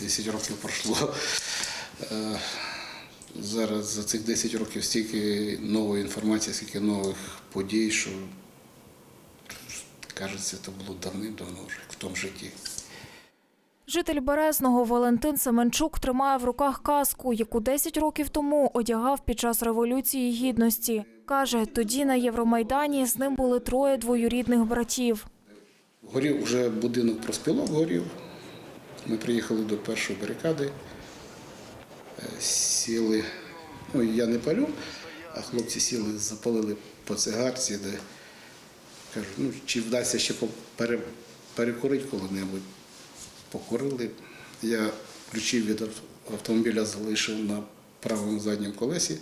10 років пройшло. Е, Зараз за цих 10 років стільки нової інформації, стільки нових подій, що кажеться, це було давним-давно вже в тому житті. Житель Березного Валентин Семенчук тримає в руках каску, яку 10 років тому одягав під час Революції Гідності. Каже, тоді на Євромайдані з ним були троє двоюрідних братів. Горів вже будинок проспілок горів. Ми приїхали до першої барикади, е, сіли, ну я не палю, а хлопці сіли, запалили по цигарці, де кажуть, ну чи вдасться ще перекурити коли-небудь. Покурили. Я ключі від автомобіля залишив на правому задньому колесі.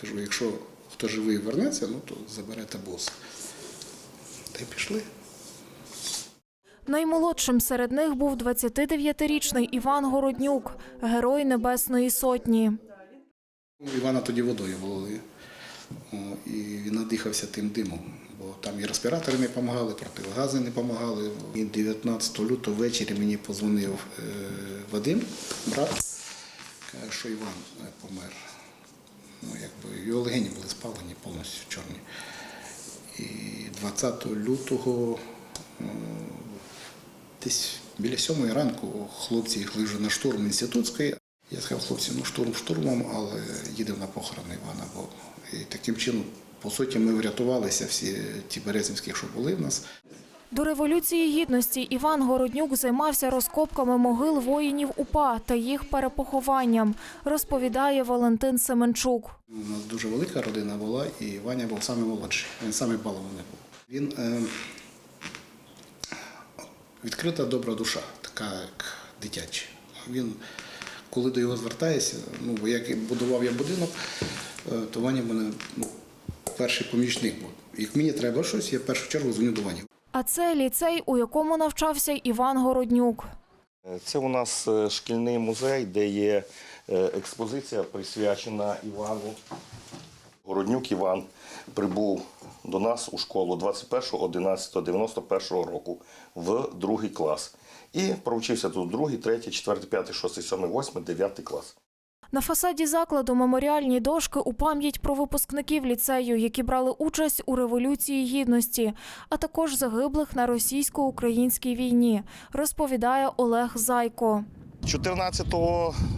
Кажу, якщо хто живий вернеться, ну то заберете бус. Та й пішли. Наймолодшим серед них був 29-річний Іван Городнюк, герой Небесної Сотні. Ну, Івана тоді водою влили. І він надихався тим димом, бо там і респіратори не допомагали, противогази не допомагали. І 19 лютого ввечері мені позвонив е, Вадим, брат, що Іван е, помер. Ну, якби його легені були спалені повністю чорні. І 20 лютого е, десь біля сьомої ранку хлопці їхали вже на штурм інститутської. Я сказав, хлопці, ну штурм штурмом, але їдемо на похорони Івана. Бо і таким чином, по суті, ми врятувалися всі ті березинські, що були в нас. До Революції Гідності Іван Городнюк займався розкопками могил воїнів УПА та їх перепохованням, розповідає Валентин Семенчук. У нас дуже велика родина була, і Ваня був самий молодший. Він самий балований був. Він е, відкрита добра душа, така як дитяча. Він, коли до його звертаєшся, ну, бо як і будував я будинок, е, то Ваня в мене ну, перший помічник був. Як мені треба щось, я в першу чергу дзвоню до Вані. А це ліцей, у якому навчався Іван Городнюк. Це у нас е, шкільний музей, де є е, експозиція присвячена Івану. Городнюк Іван прибув до нас у школу 21.11.91 року в другий клас. І провчився тут другий, третій, четвертий, п'ятий, шостий, сьомий, восьмий, дев'ятий клас. На фасаді закладу меморіальні дошки у пам'ять про випускників ліцею, які брали участь у Революції Гідності, а також загиблих на російсько-українській війні, розповідає Олег Зайко. 14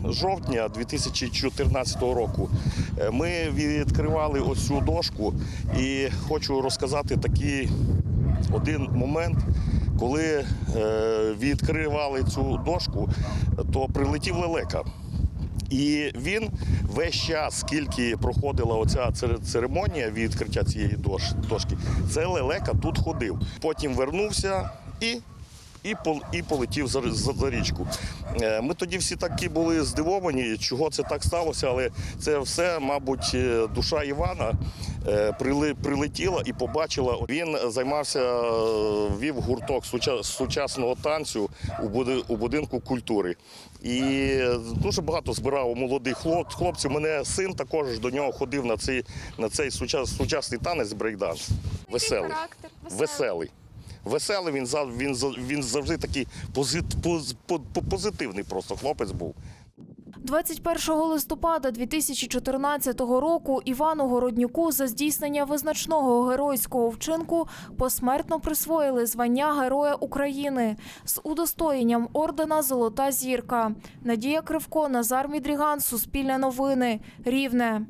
жовтня 2014 року е, ми відкривали ось цю дошку і хочу розказати такий один момент. Коли е, відкривали цю дошку, то прилетів лелека. І він весь час, скільки проходила оця церемонія відкриття цієї дош- дошки, це лелека тут ходив. Потім вернувся і і, і полетів за, за, за річку. Е, Ми тоді всі такі були здивовані, чого це так сталося, але це все, мабуть, е, душа Івана е, прилетіла і побачила. Він займався, вів гурток сучасного танцю у, будинку культури. І дуже багато збирав молодих хлоп- хлопців. Мене син також до нього ходив на цей, на цей сучас- сучасний танець брейкданс. Веселий. Веселий. Веселий, він, він, він завжди такий позит, поз- по- по- позитивний просто хлопець був. 21 листопада 2014 року Івану Городнюку за здійснення визначного геройського вчинку посмертно присвоїли звання Героя України з удостоєнням ордена Золота зірка. Надія Кривко, Назар Мідріган, Суспільне новини, Рівне.